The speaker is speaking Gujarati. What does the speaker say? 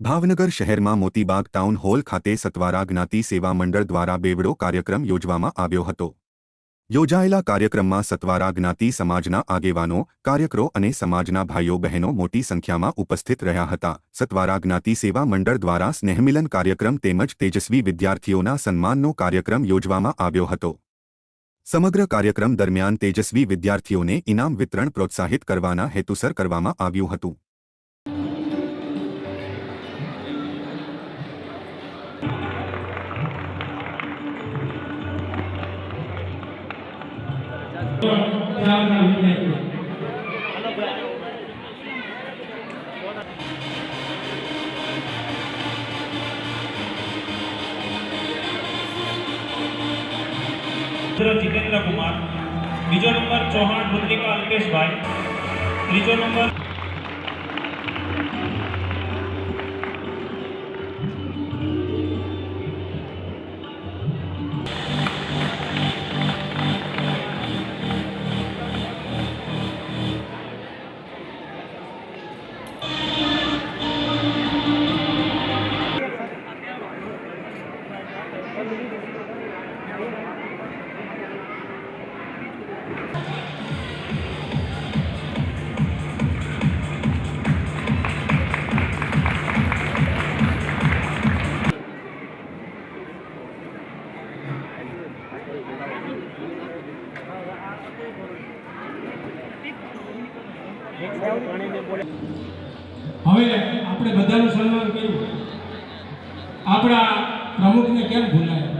ભાવનગર શહેરમાં મોતીબાગ ટાઉન હોલ ખાતે સતવારા જ્ઞાતિ સેવા મંડળ દ્વારા બેવડો કાર્યક્રમ યોજવામાં આવ્યો હતો. યોજાયેલા કાર્યક્રમમાં સતવારા જ્ઞાતિ સમાજના આગેવાનો, કાર્યકરો અને સમાજના ભાઈઓ બહેનો મોટી સંખ્યામાં ઉપસ્થિત રહ્યા હતા. સતવારા જ્ઞાતિ સેવા મંડળ દ્વારા સ્નેહમિલન કાર્યક્રમ તેમજ તેજસ્વી વિદ્યાર્થીઓના સન્માનનો કાર્યક્રમ યોજવામાં આવ્યો હતો. સમગ્ર કાર્યક્રમ દરમિયાન તેજસ્વી વિદ્યાર્થીઓને ઇનામ વિતરણ પ્રોત્સાહિત કરવાના હેતુસર કરવામાં આવ્યું હતું. જીતેન્દ્ર કુમાર. બીજો નંબર ચૌહાણ રુદ્રિકા અલ્પેશભાઈ. ત્રીજો નંબર હવે આપણે બધાનું સન્માન કર્યું. આપણા પ્રમુખને કેમ ભૂલાય?